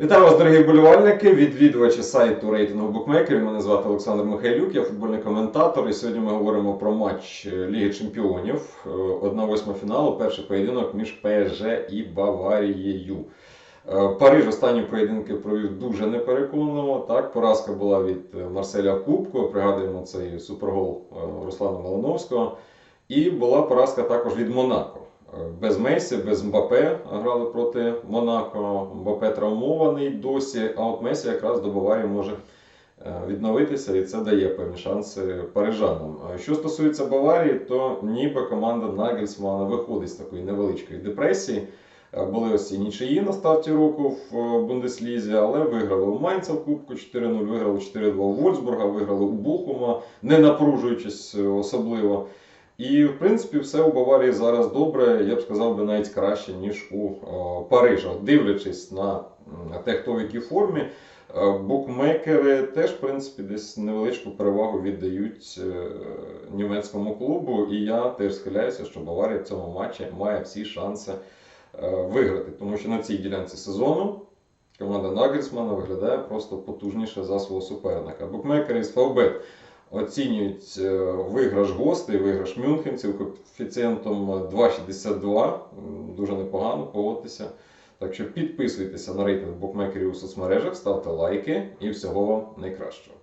Вітаю вас, дорогі вболівальники, відвідувачі сайту рейтингу букмекерів. Мене звати Олександр Михайлюк, я футбольний коментатор. І сьогодні ми говоримо про матч е, Ліги Чемпіонів. Е, 1-8 фіналу, перший поєдинок між ПСЖ і Баварією. Е, Париж останні поєдинки провів дуже непереконливо. Так, поразка була від е, Марселя Кубку. Пригадуємо цей супергол е, Руслана Малиновського. І була поразка також від Монако. Без Месі, без Мбапе грали проти Монако. Мбапе травмований досі, а от Месі якраз до Баварії може е, відновитися, і це дає певні шанси парижанам. Що стосується Баварії, то ніби команда Нагельсмана виходить з такої невеличкої депресії. Е, Були ось і нічиї на старті року в е, Бундеслізі, але виграли у Майнца в Кубку 4-0, виграли 4-2 у Вольсбурга, виграли у Бухума, не напружуючись особливо. І, в принципі, все у Баварії зараз добре, я б сказав би навіть краще, ніж у о, Парижа. Дивлячись на те, хто в якій формі, е, букмекери теж, в принципі, десь невеличку перевагу віддають е, німецькому клубу. І я теж схиляюся, що Баварія в цьому матчі має всі шанси е, виграти. Тому що на цій ділянці сезону команда Нагельсмана виглядає просто потужніше за свого суперника. Букмекери з Фавбет оцінюють е, виграш гостей, виграш мюнхенців коефіцієнтом 2,62. Дуже непогано поводитися. Так що підписуйтеся на рейтинг букмекерів у соцмережах, ставте лайки і всього вам найкращого.